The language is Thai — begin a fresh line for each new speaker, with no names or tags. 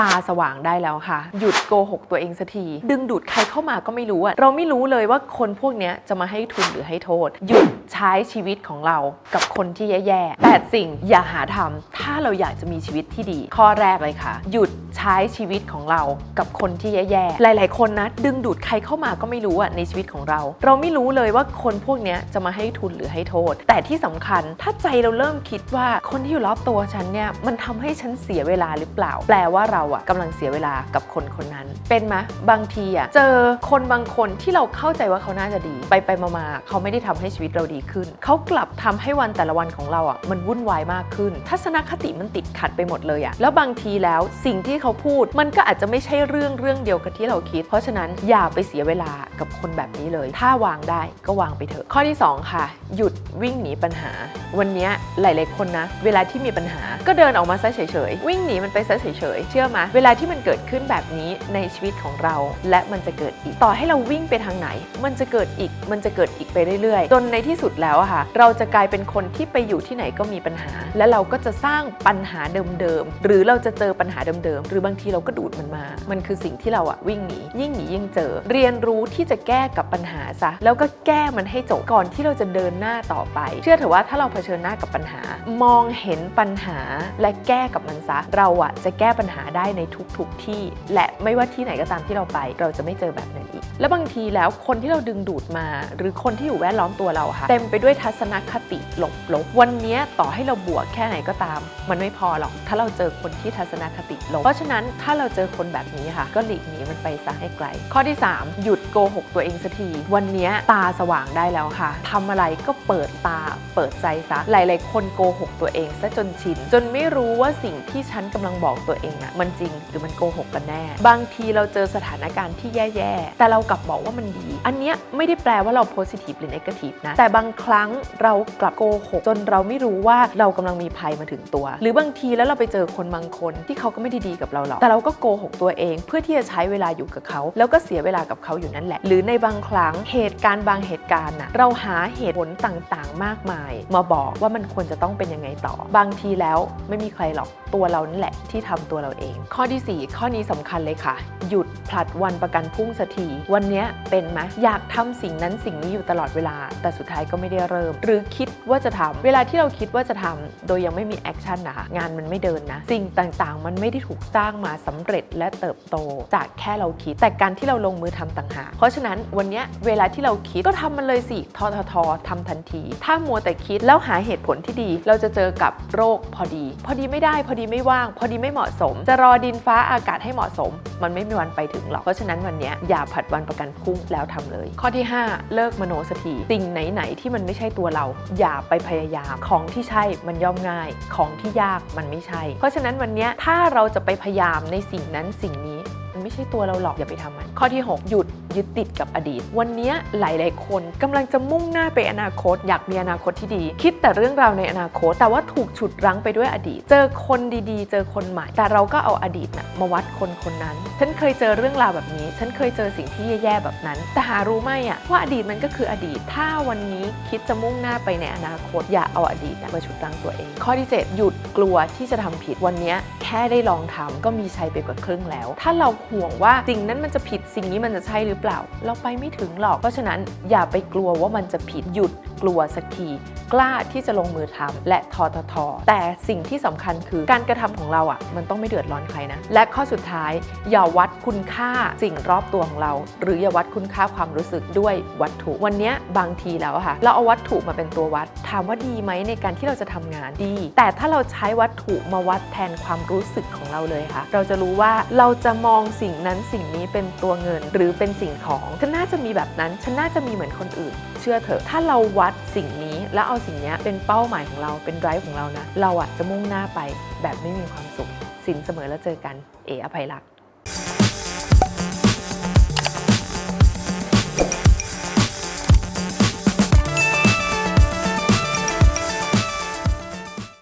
ตาสว่างได้แล้วค่ะ หยุดโกหกตัวเองสักที ดึงดูดใครเข้ามาก็ไม่รู้อะเราไม่รู้เลยว่าคนพวกนี้จะมาให้ทุนหรือให้โทษ หยุดใช้ชีวิตของเรากับคนที่แย่ๆแปดสิ่งอย่าหาทำถ้าเราอยากจะมีชีวิตที่ดี ข้อแรกเลยค่ะ หยุด ใช้ชีวิตของเรากับคนที่แย่ๆ หลาย ๆ คนนะ ดึงดูดใครเข้ามาก็ไม่รู้อะในชีวิตของเรา เราไม่รู้เลยว่าคนพวกนี้จะมาให้ทุนหรือให้โทษ แต่ที่สำคัญถ้าใจเราเริ่มคิดว่าคนที่อยู่รอบตัวฉันเนี่ยมันทำให้ฉันเสียเวลาหรือเปล่า แปลว่าเราอะกำลังเสียเวลากับคนคนนั้น เป็นไหมบางทีอะเจอคนบางคนที่เราเข้าใจว่าเขาน่าจะดี ไปไปๆมาๆเขาไม่ได้ทำให้ชีวิตเราดีขึ้น เขากลับทำให้วันแต่ละวันของเราอะมันวุ่นวายมากขึ้น ทัศนคติมันติดขัดไปหมดเลยอะแล้วบางทีแล้วสิ่งที่เขาพูด มันก็อาจจะไม่ใช่เรื่องเรื่องเดียวกับที่เราคิด เพราะฉะนั้นอย่าไปเสียเวลากับคนแบบนี้เลย ถ้าวางได้ก็วางไปเถอะ ข้อที่สองค่ะ หยุดวิ่งหนีปัญหา วันนี้ยหลาย ๆ คนนะ เวลาที่มีปัญหาก็เดินออกมาซะเฉย ๆ วิ่งหนีมันไปซะเฉย ๆ เชื่อไหมเวลาที่มันเกิดขึ้นแบบนี้ในชีวิตของเรา และมันจะเกิดอีก ต่อให้เราวิ่งไปทางไหน มันจะเกิดอีก มันจะเกิดอีกไปเรื่อย ๆ จนในที่สุดแล้วอะค่ะ เราจะกลายเป็นคนที่ไปอยู่ที่ไหนก็มีปัญหา และเราก็จะสร้างปัญหาเดิม ๆ หรือเราจะเจอปัญหาเดิม ๆ หรือบางทีเราก็ดูดมันมา มันคือสิ่งที่เราอะวิ่งหนี ยิ่งหนียิ่งเจอ เรียนรู้ที่จะแก้กับปัญหาซะ แล้วก็แก้มันให้จบ ก่อนที่เราจะเดินหน้าต่อไป เชื่อเถอะว่าถ้าเราเผชิญหน้ากับปัญหา มองเห็นปัญหาและแก้กับมันซะ เราอะจะแก้ปัญหาได้ในทุกๆที่ และไม่ว่าที่ไหนก็ตามที่เราไป เราจะไม่เจอแบบนั้นอีก และบางทีแล้วคนที่เราดึงดูดมา หรือคนที่อยู่แวดล้อมตัวเราค่ะเต็มไปด้วยทัศนคติลบๆวันนี้ต่อให้เราบวกแค่ไหนก็ตาม มันไม่พอหรอกถ้าเราเจอคนที่ทัศนคติลบเพราะฉะนั้นถ้าเราเจอคนแบบนี้ค่ะ ก็หลีกหนีมันไปซะให้ไกล ข้อที่ 3 หยุดโกหกตัวเองสักทีวันนี้ตาสว่างได้แล้วค่ะทำอะไรก็เปิดตาเปิดใจซะ หลาย ๆ คนโกหกตัวเองซะจนชิน จนไม่รู้ว่าสิ่งที่ฉันกำลังบอกตัวเองอะมันจริงหรือมันโกหกกันแน่ บางทีเราเจอสถานการณ์ที่แย่ ๆ แต่เรากลับบอกว่ามันดี อันเนี้ยไม่ได้แปลว่าเราโพสิทีฟหรือเนกาทีฟนะ แต่บางครั้งเรากลับโกหกจนเราไม่รู้ว่าเรากำลังมีภัยมาถึงตัว หรือบางทีแล้วเราไปเจอคนบางคนที่เขาก็ไม่ได้ดีกับเราหรอก แต่เราก็โกหกตัวเอง เพื่อที่จะใช้เวลาอยู่กับเขา แล้วก็เสียเวลากับเขาอยู่นั่นแหละ หรือในบางครั้งเหตุการณ์บางเหตุการณ์น่ะเราหาเหตุผลต่างๆ มากมาย มาบอกว่ามันควรจะต้องเป็นยังไงต่อ บางทีแล้วไม่มีใครหรอกตัวเรานั่นแหละที่ทำตัวเราเอง ข้อที่ 4 ข้อนี้สำคัญเลยค่ะ หยุดผลัดวันประกันพรุ่งสักทีวันนี้เป็นไหมอยากทำสิ่งนั้นสิ่งนี้อยู่ตลอดเวลา แต่สุดท้ายก็ไม่ได้เริ่ม หรือคิดว่าจะทำเวลาที่เราคิดว่าจะทำโดยยังไม่มีแอคชั่นนะคะงานมันไม่เดินนะ สิ่งต่างๆ มันไม่ได้ถูกสร้างมาสำเร็จและเติบโต จากแค่เราคิด แต่การที่เราลงมือทำต่างหากเพราะฉะนั้นวันนี้เวลาที่เราคิดก็ทำมันเลยสิทอทททำทันที ถ้ามัวแต่คิดแล้วหาาเหตุผลที่ดี เราจะเจอกับโรคพอดี พอดีไม่ได้ พอดีไม่ว่าง พอดีไม่เหมาะสม จะรอดินฟ้าอากาศให้เหมาะสม มันไม่มีวันไปถึงหรอก เพราะฉะนั้นวันนี้อย่าผัดวันประกันพรุ่งแล้วทำเลย ข้อที่ 5 เลิกมโนสถีสิ่งไหน ๆ ที่มันไม่ใช่ตัวเรา อย่าไปพยายาม ของที่ใช่มันย่อมง่าย ของที่ยากมันไม่ใช่ เพราะฉะนั้นวันนี้ถ้าเราจะไปพยายามในสิ่งนั้นสิ่งนี้มันไม่ใช่ตัวเราหรอกอย่าไปทำมันข้อที่ 6 หยุด ยึดติดกับอดีต วันนี้ยหลาย ๆ คนกำลังจะมุ่งหน้าไปอนาคต อยากมีอนาคตที่ดี คิดแต่เรื่องราวในอนาคต แต่ว่าถูกฉุดรั้งไปด้วยอดีต เจอคนดี ๆ เจอคนใหม่ แต่เราก็เอาอดีตน่ะมาวัดคนคนนั้น ฉันเคยเจอเรื่องราวแบบนี้ ฉันเคยเจอสิ่งที่แย่ๆแบบนั้น แต่หารู้ไหมอะว่าอดีตมันก็คืออดีต ถ้าวันนี้คิดจะมุ่งหน้าไปในอนาคต อย่าเอาอดีตนะมาฉุดรั้งตัวเอง ข้อที่ 7 หยุดกลัวที่จะทำผิดวันนี้แค่ได้ลองทำก็มีชัยไปกว่าครึ่งแล้ว ถ้าเราห่วงว่าสิ่งนั้นมันจะผิดสิ่งนี้มันจะใช่หรือเปล่า เราไปไม่ถึงหรอก เพราะฉะนั้นอย่าไปกลัวว่ามันจะผิดหยุดกลัวสักที กล้าที่จะลงมือทำและทอททแต่สิ่งที่สำคัญคือการกระทำของเราอะมันต้องไม่เดือดร้อนใครนะ และข้อสุดท้าย อย่าวัดคุณค่าสิ่งรอบตัวของเรา หรืออย่าวัดคุณค่าความรู้สึกด้วยวัตถุ วันนี้บางทีแล้วค่ะ เราเอาวัตถุมาเป็นตัววัด ถามว่าดีไหมในการที่เราจะทำงานดี แต่ถ้าเราใช้วัตถุมาวัดแทนความรู้สึกของเราเลยค่ะ เราจะรู้ว่าเราจะมองสิ่งนั้นสิ่งนี้เป็นตัวเงิน หรือเป็นสิ่งของฉันน่าจะมีแบบนั้นฉันน่าจะมีเหมือนคนอื่น เชื่อเถอะถ้าเราวัดสิ่งนี้ แล้วเอาสิ่งนี้เป็นเป้าหมายของเราเป็นไดรฟ์ของเรานะ เราอะจะมุ่งหน้าไปแบบไม่มีความสุขสินเสมอแล้วเจอกัน เออภัยรัก